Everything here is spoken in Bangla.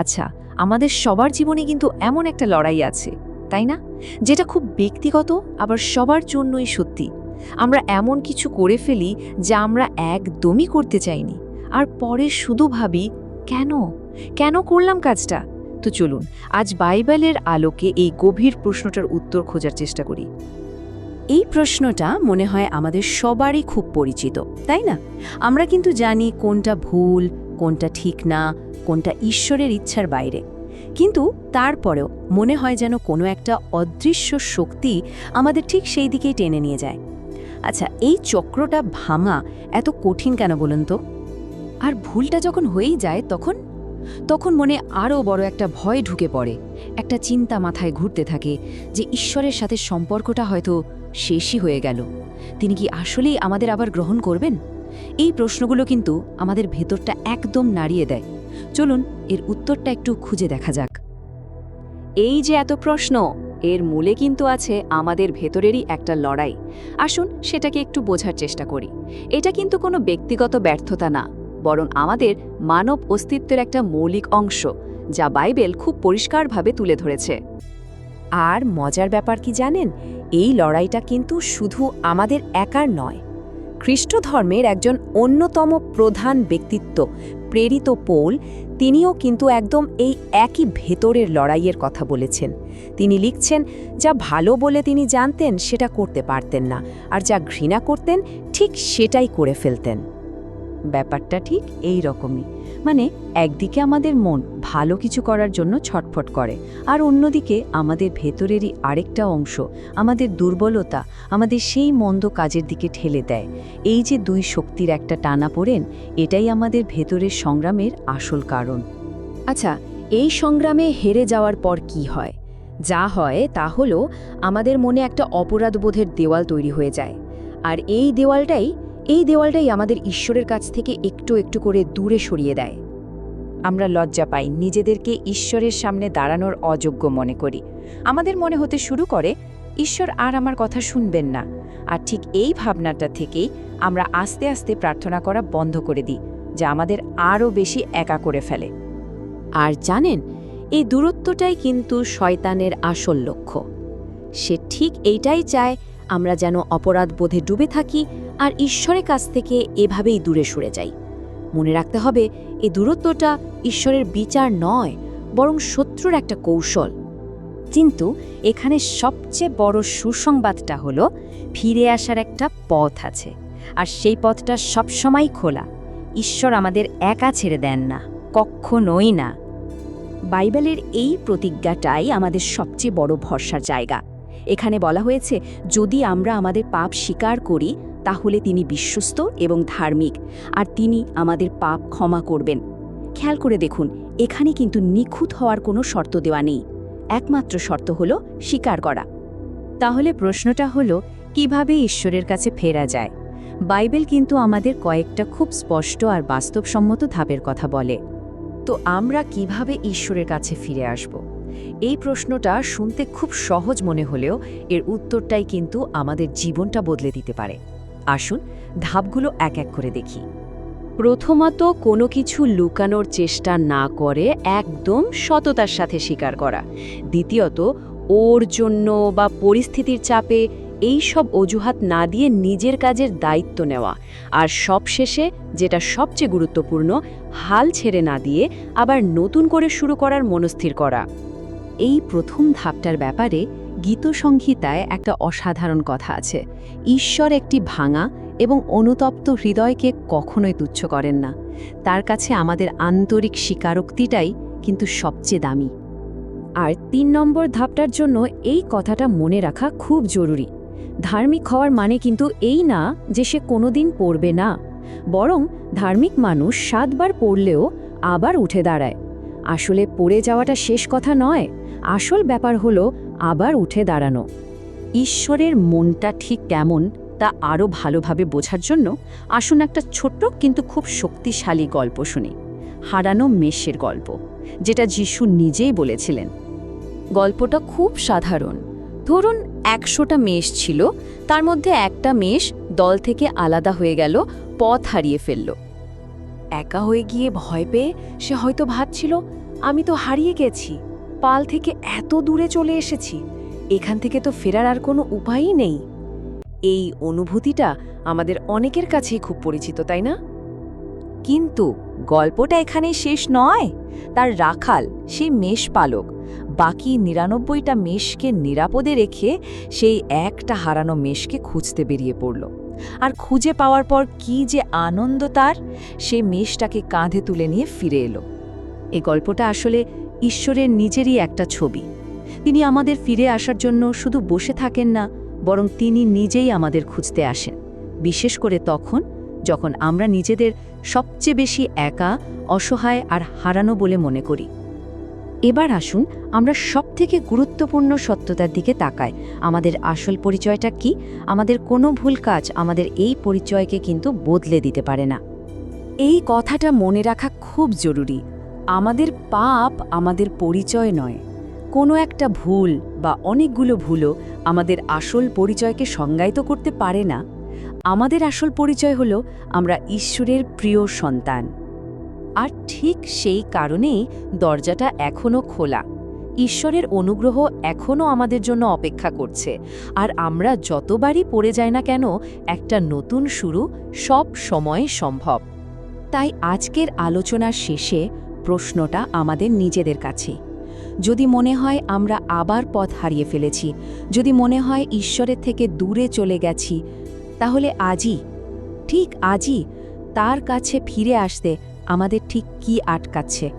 আচ্ছা আমাদের সবার জীবনে কিন্তু এমন একটা লড়াই আছে, তাই না? যেটা খুব ব্যক্তিগত, আবার সবার জন্যই সত্যি। আমরা এমন কিছু করে ফেলি যা আমরা একদমই করতে চাইনি। আর পরে শুধু ভাবি, কেন? কেন করলাম কাজটা? তো চলুন, আজ বাইবেলের আলোকে এই গভীর প্রশ্নটার উত্তর খোঁজার চেষ্টা করি। এই প্রশ্নটা মনে হয় আমাদের সবারই খুব পরিচিত, তাই না? আমরা কিন্তু জানি কোনটা ভুল কোনটা ঠিক না, কোনটা ঈশ্বরের ইচ্ছার বাইরে। কিন্তু তারপরেও মনে হয় যেন কোনো একটা অদৃশ্য শক্তি আমাদের ঠিক সেই দিকেই টেনে নিয়ে যায়। আচ্ছা এই চক্রটা ভাঙা এত কঠিন কেন বলুন তো? আর ভুলটা যখন হয়েই যায় তখন? তখন মনে আরও বড় একটা ভয় ঢুকে পড়ে, একটা চিন্তা মাথায় ঘুরতে থাকে যে ঈশ্বরের সাথে সম্পর্কটা হয়তো শেষই হয়ে গেল। তিনি কি আসলেই আমাদের আবার গ্রহণ করবেন? এই প্রশ্নগুলো কিন্তু আমাদের ভেতরটা একদম নাড়িয়ে দেয়। চলুন, এর উত্তরটা একটু খুঁজে দেখা যাক। এই যে এত প্রশ্ন, এর মূলে কিন্তু আছে আমাদের ভেতরেরই একটা লড়াই। আসুন, সেটাকে একটু বোঝার চেষ্টা করি। এটা কিন্তু কোনো ব্যক্তিগত ব্যর্থতা না, বরং আমাদের মানব অস্তিত্বের একটা মৌলিক অংশ, যা বাইবেল খুব পরিষ্কারভাবে তুলে ধরেছে। আর মজার ব্যাপার কি জানেন? এই লড়াইটা কিন্তু শুধু আমাদের একার নয় খ্রিস্ট ধর্মের একজন অন্যতম প্রধান ব্যক্তিত্ব, প্রেরিত পোল, তিনিও কিন্তু একদম এই একই ভেতরের লড়াইয়ের কথা বলেছেন। তিনি লিখছেন, যা ভালো বলে তিনি জানতেন, সেটা করতে পারতেন না, আর যা ঘৃণা করতেন, ঠিক সেটাই করে ফেলতেন। ব্যাপারটা ঠিক এই রকমই। মানে একদিকে আমাদের মন ভালো কিছু করার জন্য ছটফট করে, আর অন্যদিকে আমাদের ভেতরেরই আরেকটা অংশ, আমাদের দুর্বলতা, আমাদের সেই মন্দ কাজের দিকে ঠেলে দেয়। এই যে দুই শক্তির একটা টানা পড়েন, এটাই আমাদের ভেতরের সংগ্রামের আসল কারণ। আচ্ছা এই সংগ্রামে হেরে যাওয়ার পর কি হয়? যা হয় তা হলো, আমাদের মনে একটা অপরাধবোধের দেওয়াল তৈরি হয়ে যায়, আর এই দেওয়ালটাই এই দেওয়ালটাই আমাদের ঈশ্বরের কাছ থেকে একটু একটু করে দূরে সরিয়ে দেয়। আমরা লজ্জা পাই, নিজেদেরকে ঈশ্বরের সামনে দাঁড়ানোর অযোগ্য মনে করি। আমাদের মনে হতে শুরু করে, ঈশ্বর আর আমার কথা শুনবেন না। আর ঠিক এই ভাবনাটা থেকেই আমরা আস্তে আস্তে প্রার্থনা করা বন্ধ করে দিই, যা আমাদের আরও বেশি একা করে ফেলে। আর জানেন, এই দূরত্বটাই কিন্তু শয়তানের আসল লক্ষ্য। সে ঠিক এইটাই চায় আমরা যেন অপরাধ বোধে ডুবে থাকি আর ঈশ্বরের কাছ থেকে এভাবেই দূরে সরে যাই। মনে রাখতে হবে এই দূরত্বটা ঈশ্বরের বিচার নয়, বরং শত্রুর একটা কৌশল। কিন্তু এখানে সবচেয়ে বড় সুসংবাদটা হলো, ফিরে আসার একটা পথ আছে, আর সেই পথটা সবসময় খোলা। ঈশ্বর আমাদের একা ছেড়ে দেন না কখনোই না। বাইবেলের এই প্রতিজ্ঞাটাই আমাদের সবচেয়ে বড় ভরসার জায়গা। এখানে বলা হয়েছে, যদি আমরা আমাদের পাপ স্বীকার করি, তাহলে তিনি বিশ্বস্ত এবং ধার্মিক, আর তিনি আমাদের পাপ ক্ষমা করবেন। খেয়াল করে দেখুন, এখানে কিন্তু নিখুঁত হওয়ার কোনো শর্ত দেওয়া নেই। একমাত্র শর্ত হলো স্বীকার করা। তাহলে প্রশ্নটা হলো, কীভাবে ঈশ্বরের কাছে ফেরা যায়? বাইবেল কিন্তু আমাদের কয়েকটা খুব স্পষ্ট আর বাস্তবসম্মত ধাপের কথা বলে। তো আমরা কীভাবে ঈশ্বরের কাছে ফিরে আসব? এই প্রশ্নটা শুনতে খুব সহজ মনে হলেও এর উত্তরটাই কিন্তু আমাদের জীবনটা বদলে দিতে পারে। আসুন ধাপগুলো এক এক করে দেখি। প্রথমত কোনো কিছু লুকানোর চেষ্টা না করে একদম সততার সাথে স্বীকার করা। দ্বিতীয়ত, ওর জন্য বা পরিস্থিতির চাপে এই সব অজুহাত না দিয়ে নিজের কাজের দায়িত্ব নেওয়া। আর সবশেষে, যেটা সবচেয়ে গুরুত্বপূর্ণ, হাল ছেড়ে না দিয়ে আবার নতুন করে শুরু করার মনস্থির করা। এই প্রথম ধাপটার ব্যাপারে গীতসংহিতায় একটা অসাধারণ কথা আছে। ঈশ্বর একটি ভাঙা এবং অনুতপ্ত হৃদয়কে কখনোই তুচ্ছ করেন না। তার কাছে আমাদের আন্তরিক স্বীকারোক্তিটাই কিন্তু সবচেয়ে দামি। আর তিন নম্বর ধাপটার জন্য এই কথাটা মনে রাখা খুব জরুরি। ধার্মিক হওয়ার মানে কিন্তু এই না যে সে কোনোদিন পড়বে না। বরং ধার্মিক মানুষ সাতবার পড়লেও আবার উঠে দাঁড়ায়। আসলে পড়ে যাওয়াটা শেষ কথা নয়। আসল ব্যাপার হলো, আবার উঠে দাঁড়ানো। ঈশ্বরের মনটা ঠিক কেমন, তা আরও ভালোভাবে বোঝার জন্য আসুন একটা ছোট্ট কিন্তু খুব শক্তিশালী গল্প শুনি। হারানো মেষের গল্প, যেটা যিশু নিজেই বলেছিলেন। গল্পটা খুব সাধারণ। ধরুন একশোটা মেষ ছিল, তার মধ্যে একটা মেষ দল থেকে আলাদা হয়ে গেল, পথ হারিয়ে ফেলল। একা হয়ে গিয়ে ভয় পেয়ে সে হয়তো ভাবছিল, আমি তো হারিয়ে গেছি। পাল থেকে এত দূরে চলে এসেছি, এখান থেকে তো ফেরার আর কোনো উপায়ই নেই। এই অনুভূতিটা আমাদের অনেকের কাছেই খুব পরিচিত, তাই না? কিন্তু গল্পটা এখানে শেষ নয়। তার রাখাল, সে মেষ পালক। বাকি নিরানব্বইটা মেষকে নিরাপদে রেখে সেই একটা হারানো মেষকে খুঁজতে বেরিয়ে পড়ল। আর খুঁজে পাওয়ার পর কি যে আনন্দ তার, সে মেষটাকে কাঁধে তুলে নিয়ে ফিরে এলো। এই গল্পটা আসলে ঈশ্বরের নিজেরই একটা ছবি। তিনি আমাদের ফিরে আসার জন্য শুধু বসে থাকেন না, বরং তিনি নিজেই আমাদের খুঁজতে আসেন। বিশেষ করে তখন যখন আমরা নিজেদের সবচেয়ে বেশি একা, অসহায় আর হারানো বলে মনে করি। এবার আসুন আমরা সবথেকে গুরুত্বপূর্ণ সত্যতার দিকে তাকাই। আমাদের আসল পরিচয়টা কি? আমাদের কোনো ভুল কাজ আমাদের এই পরিচয়কে কিন্তু বদলে দিতে পারে না। এই কথাটা মনে রাখা খুব জরুরি। আমাদের পাপ আমাদের পরিচয় নয়। কোনো একটা ভুল বা অনেকগুলো ভুলও আমাদের আসল পরিচয়কে সংজ্ঞায়িত করতে পারে না। আমাদের আসল পরিচয় হলো আমরা ঈশ্বরের প্রিয় সন্তান। আর ঠিক সেই কারণেই দরজাটা এখনও খোলা। ঈশ্বরের অনুগ্রহ এখনও আমাদের জন্য অপেক্ষা করছে। আর আমরা যতবারই পড়ে যায় না কেন, একটা নতুন শুরু সব সময় সম্ভব। তাই আজকের আলোচনার শেষে প্রশ্নটা আমাদের নিজেদের কাছে। যদি মনে হয় আমরা আবার পথ হারিয়ে ফেলেছি, যদি মনে হয় ঈশ্বরের থেকে দূরে চলে গেছি, তাহলে আজই, ঠিক আজই, তার কাছে ফিরে আসতে আমাদের ঠিক কি আটকাচ্ছে?